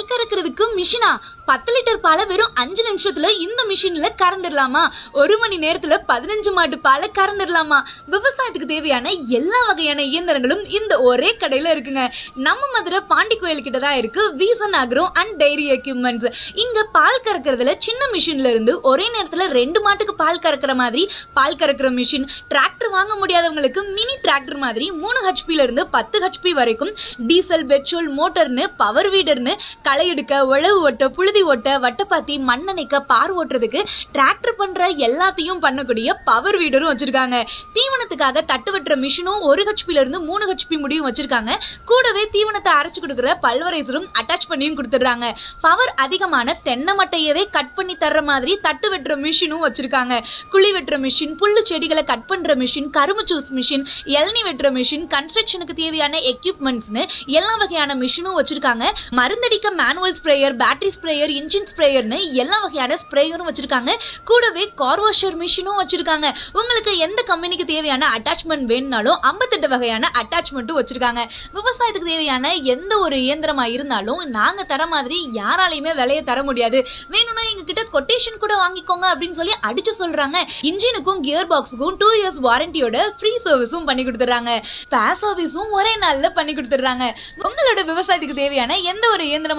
பால் கறக்கிறதுக்கு மிஷினா? பத்து லிட்டர் பாலை வெறும் அஞ்சு நிமிஷத்துல இந்த மிஷின்ல கறந்துடலாமா? ஒரு மணி நேரத்துல பதினஞ்சு மாட்டு பாலை கறந்துடலாமா? விவசாயத்துக்கு தேவையான எல்லா வகையான இயந்திரங்களும் இந்த ஒரே கடையில இருக்குங்க. நம்ம மதுரை பாண்டி கோயில் கிட்ட தான் இருக்கு. Veesan agro and dairy equipments இங்க பால் கறக்கிறதுல சின்ன மிஷின்ல இருந்து ஒரே நேரத்துல ரெண்டு மாட்டுக்கு பால் கறக்கிற மாதிரி பால் கறக்கிற மிஷின் டிராக்டர் வாங்க முடியாதவங்களுக்கு மினி டிராக்டர் மாதிரி மூணு ஹெச்பில இருந்து பத்து ஹெச்பி வரைக்கும் டீசல் பெட்ரோல் மோட்டர்னு பவர் வீடர்னு களை எடுக்க உழவு ஓட்ட புழுதி ஓட்ட வட்டப்பாத்தி மண்ணணைக்க பார் ஓட்டுறதுக்கு டிராக்டர் பண்ற எல்லாத்தையும் பண்ணக்கூடிய பவர் வீடரும் வச்சிருக்காங்க. தீவனத்துக்காக தட்டு வெட்டுற மிஷினும் ஒரு ஹெச்பில இருந்து மூணு ஹெச்பி முடியும் வச்சிருக்காங்க. கூடவே தீவனத்தை அரைச்சு கொடுக்குற பல்வரைசரும் அட்டாச் பண்ணியும் கொடுத்துடுறாங்க. பவர் அதிகமான தென்னை மட்டையவே கட் பண்ணி தர்ற மாதிரி தட்டு வெட்டுற மிஷினும் வச்சிருக்காங்க. குழி வெட்டுற மிஷின் புல்லு செடிகளை கட் பண்ற மிஷின் கரும்பு ஜூஸ் மிஷின் இளநி வெட்டுற மிஷின் கன்ஸ்ட்ரக்ஷனுக்கு தேவையான எக்யூப்மெண்ட்ஸ்னு எல்லா வகையான மிஷினும் வச்சிருக்காங்க. மருந்தடிக்க manual sprayer battery sprayer sprayer engine ஸ்ப்ரேயர்னு எல்லா வகையான ஸ்ப்ரேயரும் வச்சிருக்காங்க. கூடவே கார் வாஷர் மிஷினும் வச்சிருக்காங்க. உங்களுக்கு எந்த கம்பெனிக்கு தேவையான அட்டாச்மெண்ட் வேணும்னாலும் ஐம்பத்தெட்டு வகையான அட்டாச்மெண்ட்டும் வச்சிருக்காங்க. விவசாயத்துக்கு தேவையான எந்த ஒரு இயந்திரமா இருந்தாலும் நாங்க தர மாதிரி யாராலையுமே விலையை தர முடியாது. வேணும்னா எங்க கிட்ட கொட்டேஷன் கூட வாங்கிக்கோங்க அப்படின்னு சொல்லி அடிச்சு சொல்றாங்க. இன்ஜினுக்கும் கியர் பாக்ஸுக்கும் டூ இயர்ஸ் வாரண்டியோட ஃப்ரீ சர்வீஸும் பண்ணி கொடுத்துறாங்க ஸ்பேர் சர்வீஸும் ஒரே நாள்ல பண்ணி கொடுத்துறாங்க உங்களோட விவசாயத்துக்கு தேவையான எந்த ஒரு இயந்திரமா